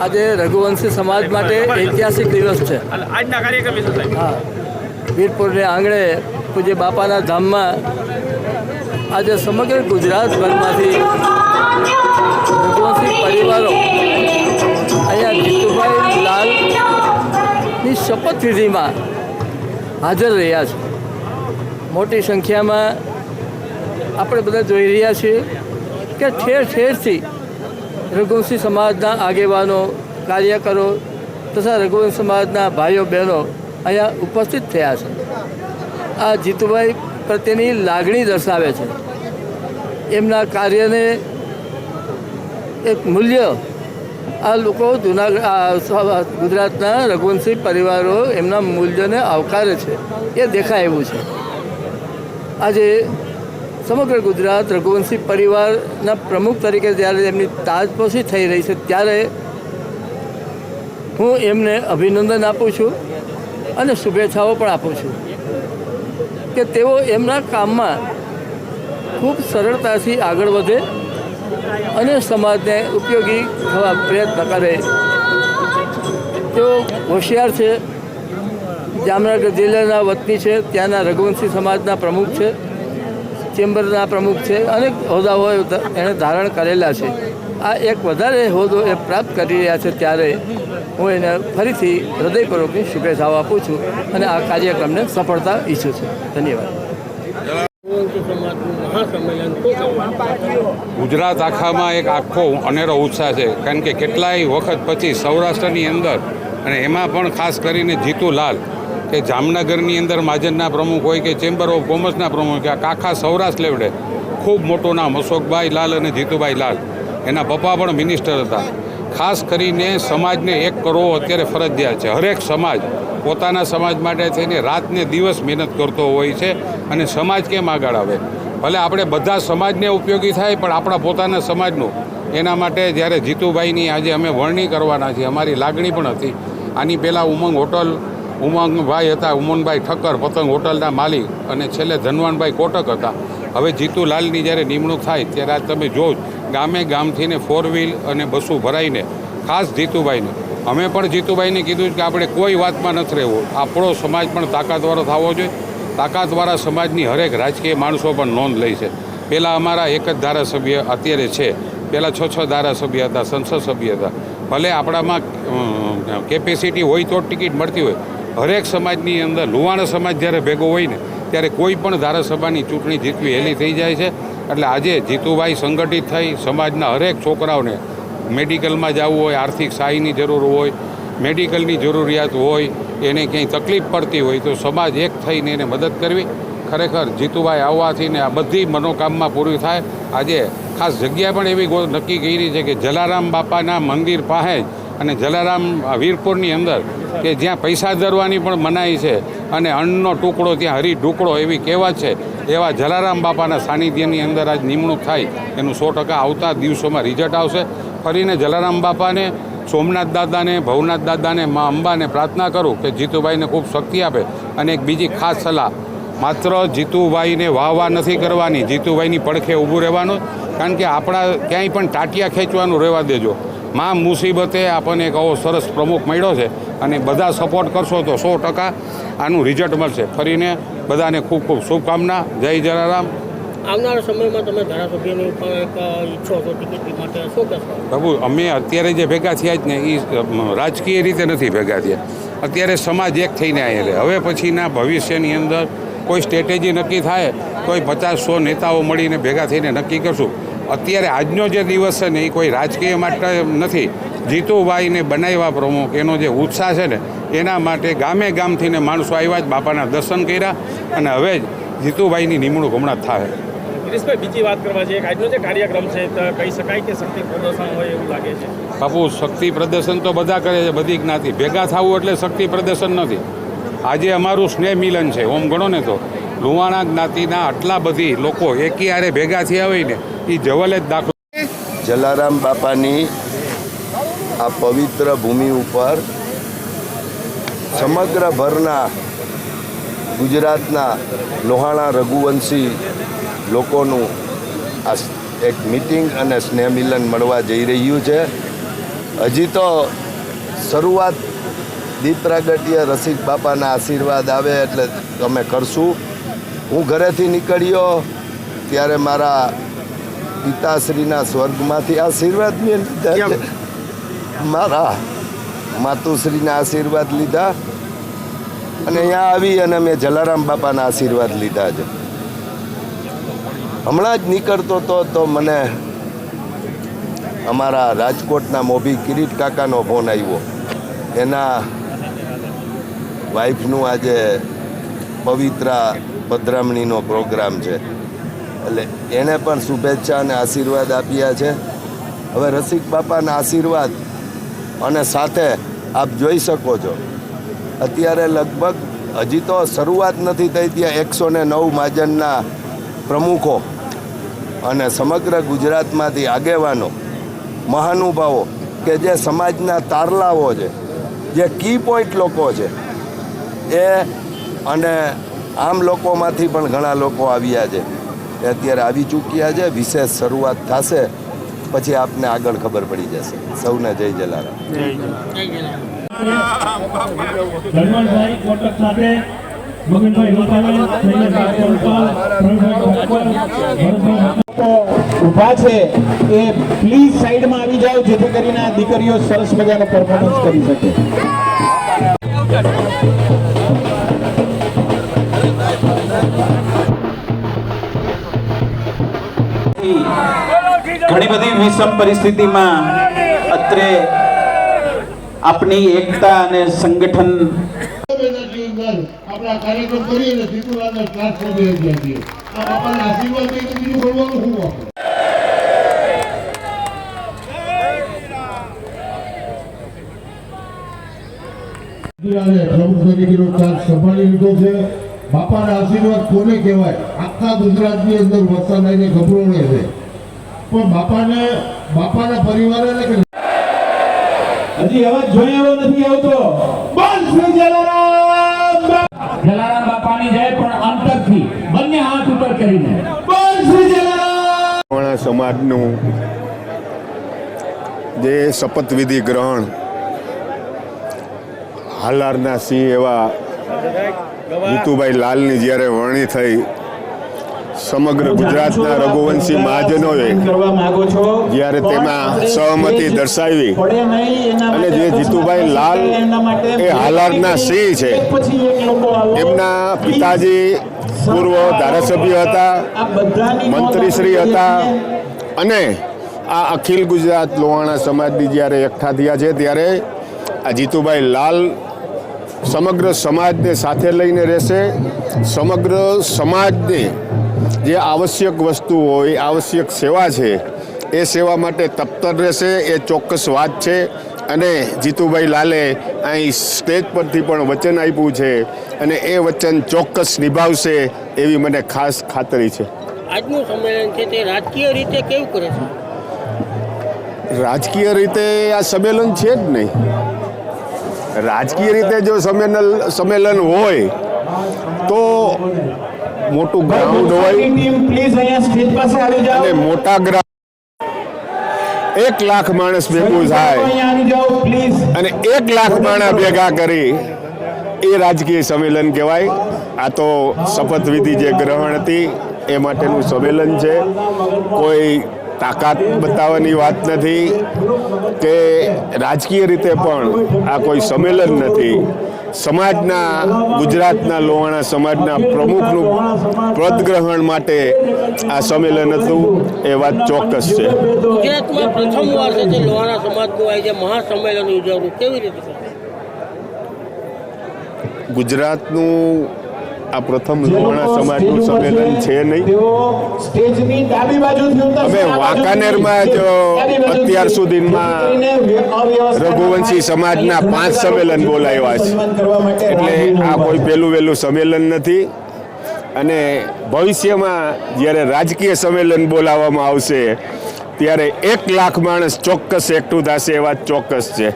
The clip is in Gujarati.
આજે રઘુવંશી સમાજ માટે ઐતિહાસિક દિવસ છે. આજના કાર્યક્રમ હા. વીરપુરને આંગણે પૂજ્ય બાપાના ધામમાં આજે સમગ્ર ગુજરાતભરમાંથી રઘુવંશી પરિવારો અહીંયા જીતુભાઈ લાલની શપથવિધિમાં હાજર રહ્યા છે. મોટી સંખ્યામાં આપણે બધા જોઈ રહ્યા છીએ કે ઠેર ઠેરથી રઘુવંશી સમાજના આગેવાનો, કાર્યકરો તથા રઘુવંશ સમાજના ભાઈઓ, બહેનો અહીંયા ઉપસ્થિત થયા છે. આ જીતુભાઈ પ્રત્યેની લાગણી દર્શાવે છે. એમના કાર્યને એક મૂલ્ય આ લોકો જુનાગઢ ગુજરાતના રઘુવંશી પરિવારો એમના મૂલ્યને આવકારે છે. એ દેખાય એવું છે. આજે સમગ્ર ગુજરાત રઘુવંશી પરિવારના પ્રમુખ તરીકે જ્યારે એમની તાજપોશી થઈ રહી છે, ત્યારે હું એમને અભિનંદન આપું છું અને શુભેચ્છાઓ પણ આપું છું કે તેઓ એમના કામમાં ખૂબ સરળતાથી આગળ વધે અને સમાજને ઉપયોગી થવા પ્રયત્ન કરે. તેઓ હોશિયાર છે, જામનગર જિલ્લાના વતની છે, ત્યાંના રઘુવંશી સમાજના પ્રમુખ છે. ચેમ્બરના પ્રમુખ છે. અનેક હોદ્દાઓ એણે ધારણ કરેલા છે. આ એક વધારે હોદ્દો એ પ્રાપ્ત કરી રહ્યા છે ત્યારે હું એને ફરીથી હૃદયપૂર્વકની શુભેચ્છાઓ આપું છું અને આ કાર્યક્રમને સફળતા ઈચ્છું છું. ધન્યવાદ. ગુજરાત આખામાં એક આખો અનેરો ઉત્સાહ છે. કારણ કે કેટલાય વખત પછી સૌરાષ્ટ્રની અંદર અને એમાં પણ ખાસ કરીને જીતુલાલ કે જામનગરની અંદર મહાજનના પ્રમુખ હોય કે ચેમ્બર ઓફ કોમર્સના પ્રમુખ કે આખા સૌરાષ્ટ્ર લેવડે ખૂબ મોટું નામ, અશોકભાઈ લાલ અને જીતુભાઈ લાલ. એના પપ્પા પણ મિનિસ્ટર હતા. ખાસ કરીને સમાજને એક કરવો અત્યારે ફરજિયાત છે. હરેક સમાજ પોતાના સમાજ માટે થઈને રાતને દિવસ મહેનત કરતો હોય છે અને સમાજ કેમ આગળ આવે? ભલે આપણે બધા સમાજને ઉપયોગી થાય, પણ આપણા પોતાના સમાજનું. એના માટે જ્યારે જીતુભાઈની આજે અમે વરણી કરવાના છીએ, અમારી લાગણી પણ હતી. આની પહેલાં ઉમંગ હોટલ ઉમંગભાઈ હતા, ઉમંગભાઈ ઠક્કર, પતંગ હોટલના માલિક અને છેલ્લે ધનવાનભાઈ કોટક હતા. હવે જીતુલાલની જ્યારે નિમણૂક થાય ત્યારે આજ તમે જો, ગામે ગામથીને ફોર વ્હીલ અને બસો ભરાઈને, ખાસ જીતુભાઈને. અમે પણ જીતુભાઈને કીધું કે આપણે કોઈ વાતમાં નથી રહેવું. આપણો સમાજ પણ તાકાતવાળો થવો જોઈએ. તાકાતવાળા સમાજની હરેક રાજકીય માણસો પણ નોંધ લે છે. પહેલાં અમારા એક જ ધારાસભ્ય અત્યારે છે. પહેલાં છ છ ધારાસભ્ય હતા, સંસદ સભ્ય હતા. ભલે આપણામાં કેપેસિટી હોય તો ટિકિટ મળતી હોય. હરેક સમાજની અંદર, લુવાણા સમાજ જ્યારે ભેગો હોય ને, ત્યારે કોઈ પણ ધારાસભાની ચૂંટણી જીતવી હેલી થઈ જાય છે. એટલે આજે જીતુભાઈ સંગઠિત થઈ, સમાજના હરેક છોકરાઓને મેડિકલમાં જવું હોય, આર્થિક સહાયની જરૂર હોય, મેડિકલની જરૂરિયાત હોય, એને ક્યાંય તકલીફ પડતી હોય તો સમાજ એક થઈને એને મદદ કરવી. ખરેખર જીતુભાઈ આવવાથી ને આ બધી મનોકામના પૂરી થાય. આજે ખાસ જગ્યા પણ એવી નક્કી કરી છે કે જલારામ બાપાના મંદિર પાસે જ અને જલારામ વીરપુરની અંદર કે જ્યાં પૈસા ધરવાની પણ મનાઈ છે અને અન્નનો ટુકડો ત્યાં હરી ઢુકડો એવી કહેવત છે, એવા જલારામ બાપાના સાનિધ્યની અંદર આજ નિમણૂક થાય એનું સો ટકા આવતા દિવસોમાં રિઝલ્ટ આવશે. ફરીને જલારામ બાપાને, સોમનાથ દાદાને, ભવનાથ દાદાને, મા અંબાને પ્રાર્થના કરું કે જીતુભાઈને ખૂબ શક્તિ આપે. અને એક બીજી ખાસ સલાહ, માત્ર જીતુભાઈને વાહ વાહ નથી કરવાની, જીતુભાઈની પડખે ઊભું રહેવાનું, કારણ કે આપણા ક્યાંય પણ ટાટિયા ખેંચવાનું રહેવા દેજો. મા મુસીબતે આપણને એક આવો સરસ પ્રમુખ મળ્યો છે અને બધા સપોર્ટ કરશો તો સો ટકા આનું રિઝલ્ટ મળશે. ફરીને બધાને ખૂબ ખૂબ શુભકામના. જય જલારામ. આવનારા સમયમાં તમે ધારાસભ્યની પણ એક ઈચ્છો છો ટિકિટ માટે શું કહેશો? બાબુ અમે અત્યારે જે ભેગા થયા જ ને એ રાજકીય રીતે નથી ભેગા થયા. અત્યારે સમાજ એક થઈને આવેલા હવે પછીના ભવિષ્યની અંદર કોઈ સ્ટ્રેટેજી નક્કી થાય કોઈ પચાસ સો નેતાઓ મળીને ભેગા થઈને નક્કી કરશું. અત્યારે આજનો જે દિવસ છે ને એ કોઈ રાજકીય માટે નથી. જીતુભાઈને બનાવ્યા પ્રમુખ એનો જે ઉત્સાહ છે ને એના માટે ગામે ગામથી ને માણસો આવ્યા જ બાપાના દર્શન કર્યા અને હવે જ જીતુભાઈની નિમણૂક હમણાં થાય. ગિરીશભાઈ બીજી વાત કરવા છે આજનો જે કાર્યક્રમ છે કહી શકાય કે શક્તિ પ્રદર્શન હોય એવું લાગે છે? બાપુ શક્તિ પ્રદર્શન તો બધા કરે છે બધી જ્ઞાતિ. ભેગા થવું એટલે શક્તિ પ્રદર્શન નથી. આજે અમારું સ્નેહ મિલન છે ઓમ ગણો ને તો. લુવાણા જ્ઞાતિના આટલા બધી લોકો એકી આરે ભેગા થયા હોય ને એ જવલે દાખલો. જલારામ બાપાની આ પવિત્ર ભૂમિ ઉપર સમગ્ર ભરના ગુજરાતના લોહાણા રઘુવંશી લોકોનું આ એક મિટિંગ અને સ્નેહ મિલન મળવા જઈ રહ્યું છે. હજી તો શરૂઆત દીપરાગટીય રસિક બાપાના આશીર્વાદ આવે એટલે અમે કરશું. હું ઘરેથી નીકળ્યો ત્યારે મારા પિતાશ્રીના સ્વર્ગમાંથી આશીર્વાદ મેં લીધા મારા માતુશ્રીના આશીર્વાદ લીધા અને અહીંયા આવી અને મેં જલારામ બાપાના આશીર્વાદ લીધા છે. હમણાં જ નીકળતો તો તો મને અમારા રાજકોટના મોભી કિરીટ કાકાનો ફોન આવ્યો. એના વાઈફનું આજે પવિત્રા પધરામણીનો પ્રોગ્રામ છે. એટલે એણે પણ શુભેચ્છા અને આશીર્વાદ આપ્યા છે. હવે રસિક બાપાના આશીર્વાદ અને સાથે આપ જોઈ શકો છો. અત્યારે લગભગ હજી તો શરૂઆત નથી થઈ ત્યાં એકસો ને નવ મહાજનના પ્રમુખો અને સમગ્ર ગુજરાતમાંથી આગેવાનો, મહાનુભાવો કે જે સમાજના તારલાઓ છે, જે કી પોઈન્ટ લોકો છે, એ અને આમ લોકોમાંથી પણ ઘણા લોકો આવ્યા છે. એ અત્યારે આવી ચૂક્યા છે. વિશેષ શરૂઆત થશે. પછી આપને આગળ ખબર પડી જશે. સૌને જય જલારામ. ઊભા છે. એ પ્લીઝ સાઈડમાં આવી જાઓ જેથી કરીને આ દીકરીઓ સરસ મજાનો પરફોર્મન્સ કરી શકે. ઘણી બધી વિષમ પરિસ્થિતિમાં અત્રે આપની એકતા અને સંગઠન આપણા આપણે સંભાળી લીધો છે. બાપાના આશીર્વાદ કોને કહેવાય? આખા ગુજરાતની અંદર વરસાદ આવીને ગભરો છે. પણ બાપાને બાપાના પરિવારને હજી અવાજ જોઈ એવો નથી આવતો. બોલ શ્રી જલારામ જલારામ બાપાની જય પણ અંતરથી બંને હાથ ઉપર કરીને. બોલ શ્રી જલારામ. સમાજનું જે શપથવિધિ ગ્રહણ હાલારના સિંહ એવા ઋતુભાઈ લાલની જ્યારે વરણી થઈ સમગ્ર ગુજરાતના રઘુવંશી મહાજનોએ જ્યારે તેમાં સહમતિ દર્શાવી અને જે જીતુભાઈ લાલ એ હાલારના સિંહ છે. એમના પિતાજી પૂર્વ ધારાસભ્ય હતા મંત્રીશ્રી હતા અને આ અખિલ ગુજરાત લોહાણા સમાજની જ્યારે એકઠા થયા છે ત્યારે આ જીતુભાઈ લાલ સમગ્ર સમાજને સાથે લઈને રહેશે સમગ્ર સમાજને જે આવશ્યક વસ્તુ હોય આવશ્યક સેવા છે એ સેવા માટે તપ્તર રહેશે એ ચોક્કસ વાત છે. અને જીતુભાઈ લાલે અહીં સ્ટેજ પરથી પણ વચન આપ્યું છે અને એ વચન ચોક્કસ નિભાવશે એવી મને ખાસ ખાતરી છે. આજનું સંમેલન છે તે રાજકીય રીતે કેવું કરે છે? રાજકીય રીતે આ સંમેલન છે જ નહીં. રાજકીય રીતે જો સંમેલન સંમેલન હોય તો મોટું ગ્રાઉન્ડ હોય. અને મોટા ગ્રાઉન્ડ એક લાખ માણસ ભેગું થાય. અને એક લાખ માણસ ભેગા કરી એ રાજકીય સંમેલન કહેવાય. આ તો શપથવિધિ જે ગ્રહણ હતી એ માટેનું સંમેલન છે. કોઈ તાકાત બતાવવાની વાત નથી કે રાજકીય રીતે પણ આ કોઈ સંમેલન નથી. સમાજના ગુજરાતના લોહાણા સમાજના પ્રમુખનું પદગ્રહણ માટે આ સંમેલન હતું એ વાત ચોક્કસ છે ગુજરાતમાં પ્રથમ વાર છે લોહાણા સમાજનું આ જે મહાસંમેલન ઉજવવું કેવી રીતે? ગુજરાતનું આ પ્રથમ લોહાણા સમાજનું સંમેલન છે નહીં. અમે વાંકાનેરમાં જ અત્યાર સુધીમાં રઘુવંશી સમાજના પાંચ સંમેલન બોલાવ્યા છે. એટલે આ કોઈ પહેલું વહેલું સંમેલન નથી. અને ભવિષ્યમાં જ્યારે રાજકીય સંમેલન બોલાવવામાં આવશે ત્યારે એક લાખ માણસ ચોક્કસ એકઠું થશે એ વાત ચોક્કસ છે.